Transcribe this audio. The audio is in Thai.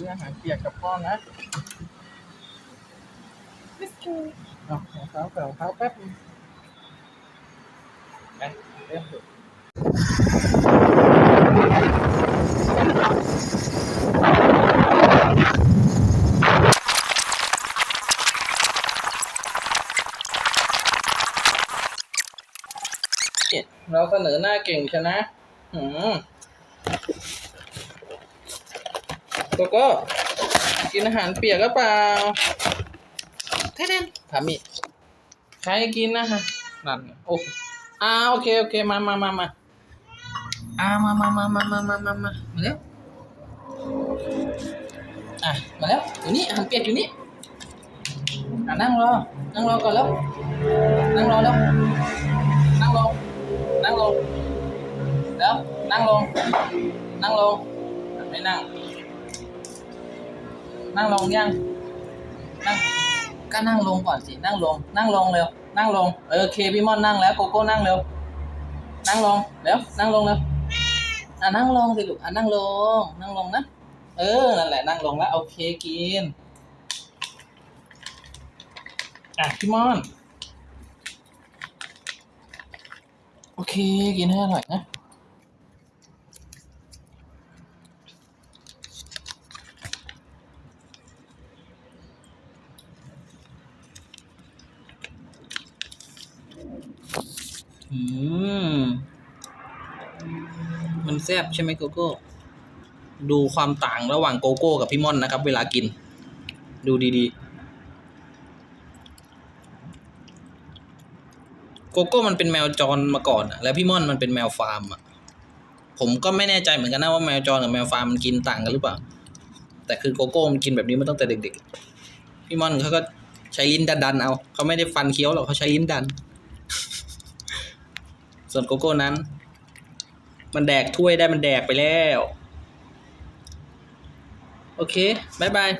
ซื้ออาหารเปียกกับพ่อนะ Let's go เอารองเท้ากับรองเท้าแป๊บนึงไปเริ่มดูเนี่ยเราเสนอหน้าเก่งชนะหืม โกโก้กินอาหารเปียกก็เปล่าแค่นั้นถามอีกใครกินนะฮะนั่นโอ้อ่าโอเคโอเคมามามามาอ่ามามามามามามามามามาเร็วอะมาแล้วอยู่นี่อาหารเปียกอยู่นี่อะนั่งรอ นั่งรอก่อนแล้ว นั่งรอแล้ว นั่งลง นั่งลงแล้วนั่งลง นั่งลง ไม่นั่ง นั่งลงยังนั่งก็นั่งลงก่อนสิ นั่งลง นั่งลงเร็ว นั่งลง เออเคพี่มอนนั่งแล้วโกโก้นั่งเร็ว นั่งลงเร็ว นั่งลงเร็ว อะนั่งลงสิลูก อะนั่งลง นั่งลงนะ เออ นั่นแหละนั่งลงแล้วโอเคกิน อะพี่มอน โอเค กินให้อร่อยนะ อืม มันแซ่บใช่ไหมโกโก้ ดูความต่างระหว่างโกโก้กับพี่ม่อนนะครับ เวลากิน ดูดีๆ โกโก้มันเป็นแมวจรมาก่อนอะแล้วพี่ม่อนมันเป็นแมวฟาร์มอะผมก็ไม่แน่ใจเหมือนกันนะว่าแมวจรกับแมวฟาร์มมันกินต่างกันหรือเปล่า แต่คือโกโก้มันกินแบบนี้มาตั้งแต่เด็กๆ พี่ม่อนเขาก็ใช้ลิ้นดันๆเอา เขาไม่ได้ฟันเคี้ยวหรอกเขาใช้ลิ้นดัน ส่วนโกโก้นั้น มันแดกถ้วยได้มันแดกไปแล้ว โอเคบายบาย